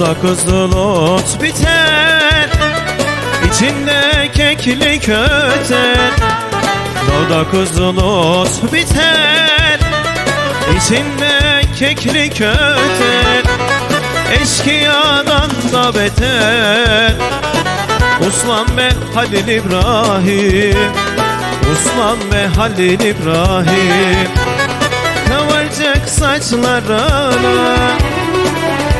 Dağda kızıl biter İçinde keklik öter. Dağda kızıl biter İçinde keklik öter. Eşkıyadan da beter. Osman ve Halil İbrahim Osman ve Halil İbrahim. Kıvırcık saçlarına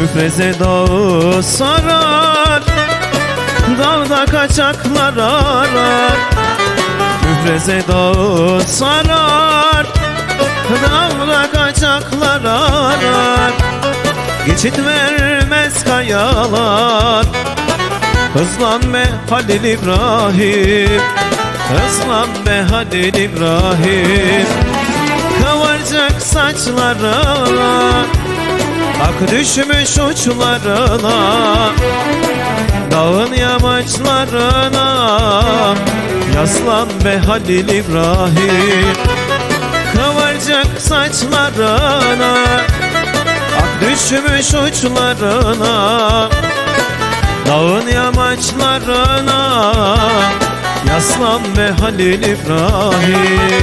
Müfreze dağı sarar Dağda kaçaklar arar. Müfreze dağı sarar Dağda kaçaklar arar. Geçit vermez kayalar Hızlan be Halil İbrahim. Hızlan be Halil İbrahim. Kıvırcık saçlarına Ak düşmüş uçlarına Dağın yamaçlarına. Yaslan be Halil İbrahim Kıvırcık saçlarına. Ak düşmüş uçlarına Dağın yamaçlarına. Yaslan be Halil İbrahim